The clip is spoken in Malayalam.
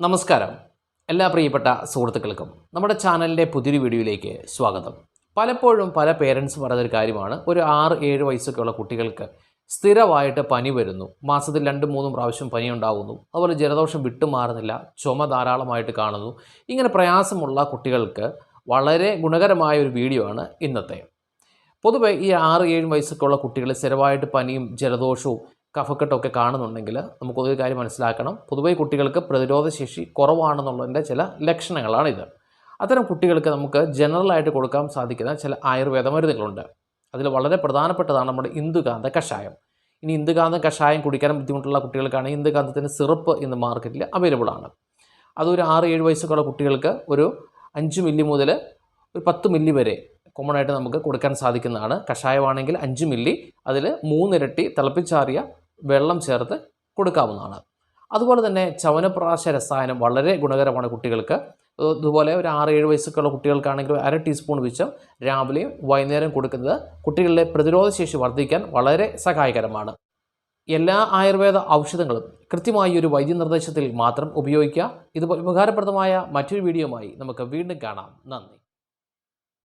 നമസ്കാരം. എല്ലാ പ്രിയപ്പെട്ട സുഹൃത്തുക്കൾക്കും നമ്മുടെ ചാനലിന്റെ പുതിയൊരു വീഡിയോയിലേക്ക് സ്വാഗതം. പലപ്പോഴും പല പേരൻസ് പറഞ്ഞൊരു കാര്യമാണ് ഒരു ആറ് ഏഴ് വയസ്സൊക്കെയുള്ള കുട്ടികൾക്ക് സ്ഥിരമായിട്ട് പനി വരുന്നു. മാസത്തിൽ രണ്ടും മൂന്നും പ്രാവശ്യം പനി ഉണ്ടാകുന്നു അതുപോലെ ജലദോഷം വിട്ടുമാറുന്നില്ല ചുമ ധാരാളമായിട്ട് കാണുന്നു. ഇങ്ങനെ പ്രയാസമുള്ള കുട്ടികൾക്ക് വളരെ ഗുണകരമായ ഒരു വീഡിയോ ആണ് ഇന്നത്തെ. പൊതുവേ ഈ ആറ് ഏഴ് വയസ്സൊക്കെയുള്ള കുട്ടികൾ സ്ഥിരമായിട്ട് പനിയും ജലദോഷവും കഫക്കെട്ടൊക്കെ കാണുന്നുണ്ടെങ്കിൽ നമുക്ക് ഒരു കാര്യം മനസ്സിലാക്കണം. പൊതുവേ കുട്ടികൾക്ക് പ്രതിരോധശേഷി കുറവാണെന്നുള്ളതിന്റെ ചില ലക്ഷണങ്ങളാണിത്. അത്തരം കുട്ടികൾക്ക് നമുക്ക് ജനറലായിട്ട് കൊടുക്കാൻ സാധിക്കുന്ന ചില ആയുർവേദ മരുന്നുകളുണ്ട്. അതിൽ വളരെ പ്രധാനപ്പെട്ടതാണ് നമ്മുടെ ഇന്ദുകാന്ത കഷായം. ഇനി ഇന്ദുകാന്ത കഷായം കുടിക്കാൻ ബുദ്ധിമുട്ടുള്ള കുട്ടികൾക്കാണ് ഇന്ദുകാന്തത്തിന്റെ സിറപ്പ് ഇന്ന് മാർക്കറ്റിൽ അവൈലബിൾ ആണ്. അതൊരു ആറ് ഏഴ് വയസ്സൊക്കെയുള്ള കുട്ടികൾക്ക് ഒരു അഞ്ച് മില്ലി മുതൽ ഒരു പത്ത് മില്ലി വരെ കോമൺ ആയിട്ട് നമുക്ക് കൊടുക്കാൻ സാധിക്കുന്നതാണ്. കഷായമാണെങ്കിൽ അഞ്ച് മില്ലി അതിൽ മൂന്നിരട്ടി തിളപ്പിച്ചാറിയ വെള്ളം ചേർത്ത് കൊടുക്കാവുന്നതാണ്. അതുപോലെ തന്നെ ചവനപ്രാശ രസായനം വളരെ ഗുണകരമാണ് കുട്ടികൾക്ക്. അതുപോലെ ഒരു ആറ് ഏഴ് വയസ്സൊക്കെയുള്ള കുട്ടികൾക്കാണെങ്കിൽ അര ടീസ്പൂൺ വീതം രാവിലെയും വൈകുന്നേരം കൊടുക്കുന്നത് കുട്ടികളുടെ പ്രതിരോധശേഷി വർദ്ധിക്കാൻ വളരെ സഹായകരമാണ്. എല്ലാ ആയുർവേദ ഔഷധങ്ങളും കൃത്യമായി ഒരു വൈദ്യനിർദ്ദേശത്തിൽ മാത്രം ഉപയോഗിക്കുക. ഇതുപോലെ ഉപകാരപ്രദമായ മറ്റൊരു വീഡിയോമായി നമുക്ക് വീണ്ടും കാണാം. നന്ദി.